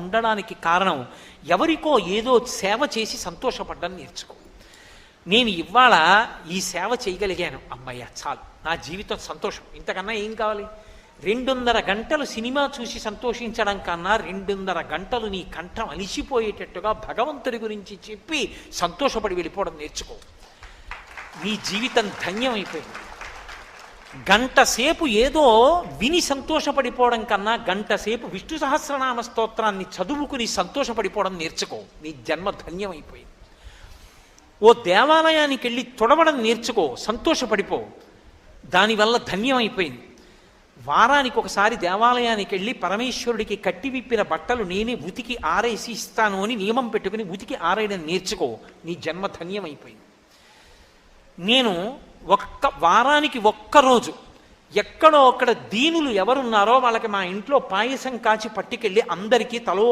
ఉండడానికి కారణం ఎవరికో ఏదో సేవ చేసి సంతోషపడ్డం నేర్చుకో. నేను ఇవాళ ఈ సేవ చేయగలిగాను. అమ్మయ్య చాలు. నా జీవితం సంతోషం. ఇంతకన్నా ఏం కావాలి? రెండున్నర గంటలు సినిమా చూసి సంతోషించడం కన్నా రెండున్నర గంటలు నీ కంఠం అలిసిపోయేటట్టుగా భగవంతుడి గురించి చెప్పి సంతోషపడి వెళ్ళిపోవడం నేర్చుకో. నీ జీవితం ధన్యమైపోయింది. గంట సేపు ఏదో విని సంతోషపడిపోవడం కన్నా గంట సేపు విష్ణు సహస్రనామ స్తోత్రాన్ని చదువుకుని సంతోషపడిపోవడం నేర్చుకో. నీ జన్మ ధన్యమైపోయింది. ఓ దేవాలయానికి వెళ్ళి తొడవడం నేర్చుకో సంతోషపడిపో. దానివల్ల ధన్యమైపోయింది. వారానికి ఒకసారి దేవాలయానికి వెళ్ళి పరమేశ్వరుడికి కట్టి విప్పిన బట్టలు నేనే ఉతికి ఆరేసి ఇస్తాను అని నియమం పెట్టుకుని ఉతికి ఆరేయడం నేర్చుకో. నీ జన్మ ధన్యమైపోయింది. నేను ఒక్క వారానికి ఒక్కరోజు ఎక్కడో అక్కడ దీనులు ఎవరున్నారో వాళ్ళకి మా ఇంట్లో పాయసం కాచి పట్టుకెళ్ళి అందరికీ తలో